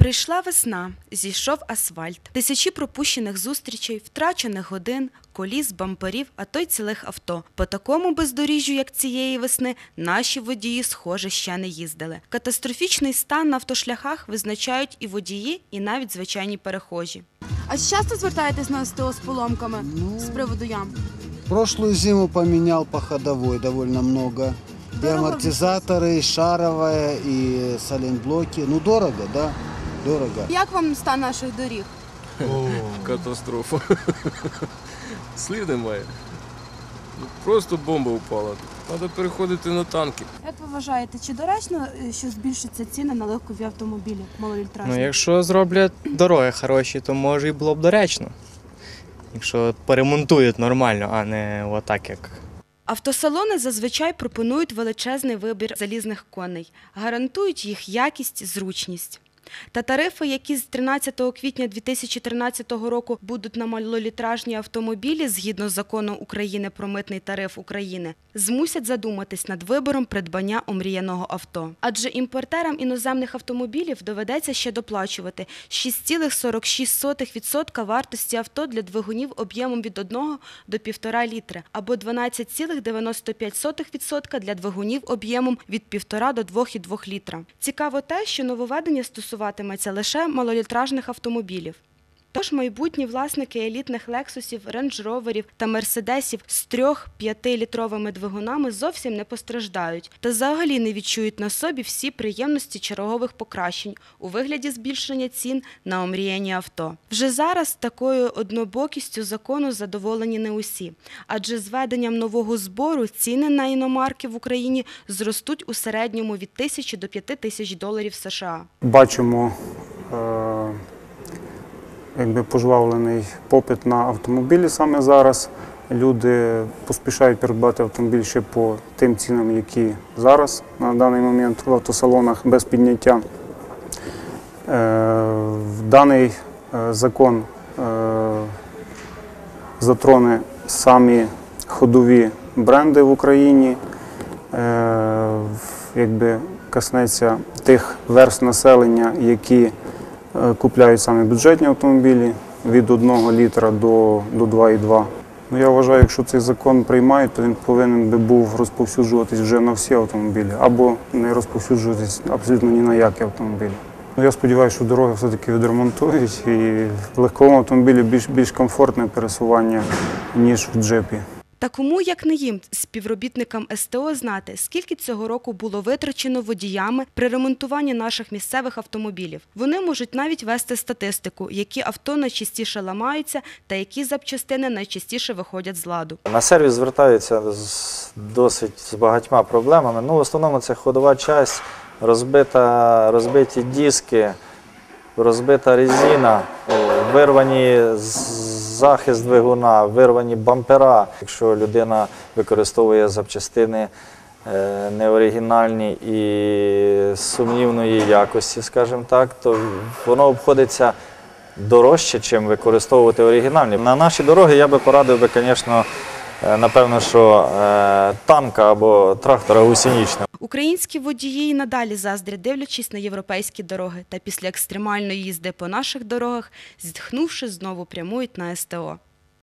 Прийшла весна, зійшов асфальт, тисячі пропущених зустрічей, втрачених годин, коліс, бамперів, а то й цілих авто. По такому бездоріжжю, як цієї весни, наші водії, схоже, ще не їздили. Катастрофічний стан на автошляхах визначають і водії, і навіть звичайні перехожі. А часто звертаєтесь на СТО з поломками з приводу ям? Прошлую зиму поменял по ходовой довольно много. И Дорого амортизаторы, и шаровая, и саленблоки. Ну, дорого, да? Дорого. Як вам стан наших доріг? Катастрофа. Слів немає. Ну, Просто бомба впала. Треба переходити на танки. Як ви вважаєте, чи доречно, е, що збільшаться ціни на легкові автомобілі малолітражні? Ну, якщо зроблять дороги хороші, то може і було б доречно. Якщо поремонтують нормально, а не отак як. Автосалони зазвичай пропонують величезний вибір залізних коней, гарантують їх якість, зручність. Та тарифи, які з 13 квітня 2013 року будуть на малолітражні автомобілі згідно з законом України про митний тариф України, змусять задуматись над вибором придбання омріяного авто. Адже імпортерам іноземних автомобілів доведеться ще доплачувати 6,46% вартості авто для двигунів об'ємом від 1 до 1,5 літри або 12,95% для двигунів об'ємом від 1,5 до 2,2 літра. Цікаво те, що нововведення стосуватиметься лише малолітражних автомобілів. Тож майбутні власники елітних лексусів, рейндж-роверів та мерседесів з 3-5 літровими двигунами зовсім не постраждають та взагалі не відчують на собі всі приємності чергових покращень у вигляді збільшення цін на омріяні авто. Вже зараз такою однобокістю закону задоволені не усі, адже з введенням нового збору ціни на іномарки в Україні зростуть у середньому від тисячі до п'яти тисяч доларів США. Бачимо е, якби пожвавлений попит на автомобілі саме зараз. Люди поспішають придбати автомобіль ще по тим цінам, які зараз на даний момент в автосалонах без підняття. Е, Даний е, закон е, затроне самі ходові бренди в Україні. Якби коснеться тих верст населення, які купляють саме бюджетні автомобілі від 1 літра до, до 2,2. Ну, я вважаю, якщо цей закон приймають, то він повинен би був розповсюджуватись вже на всі автомобілі, або не розповсюджуватись абсолютно ні на які автомобілі. Ну, я сподіваюся, що дороги все-таки відремонтують і в легковому автомобілі більш, більш комфортне пересування, ніж в джипі. Та кому, як не їм, співробітникам СТО знати, скільки цього року було витрачено водіями при ремонтуванні наших місцевих автомобілів. Вони можуть навіть вести статистику, які авто найчастіше ламаються та які запчастини найчастіше виходять з ладу. На сервіс звертаються з досить з багатьма проблемами. Ну, в основному це ходова часть, розбита, розбиті диски, розбита резина, вирвані з- захист двигуна, вирвані бампера. Якщо людина використовує запчастини е, неоригінальні і сумнівної якості, скажімо так, то воно обходиться дорожче, чим використовувати оригінальні. На наші дороги я би порадив би, звісно, напевно, що е, танка або трактора гусеничного. Українські водії й надалі заздрять, дивлячись на європейські дороги, та після екстремальної їзди по наших дорогах, зітхнувши, знову прямують на СТО.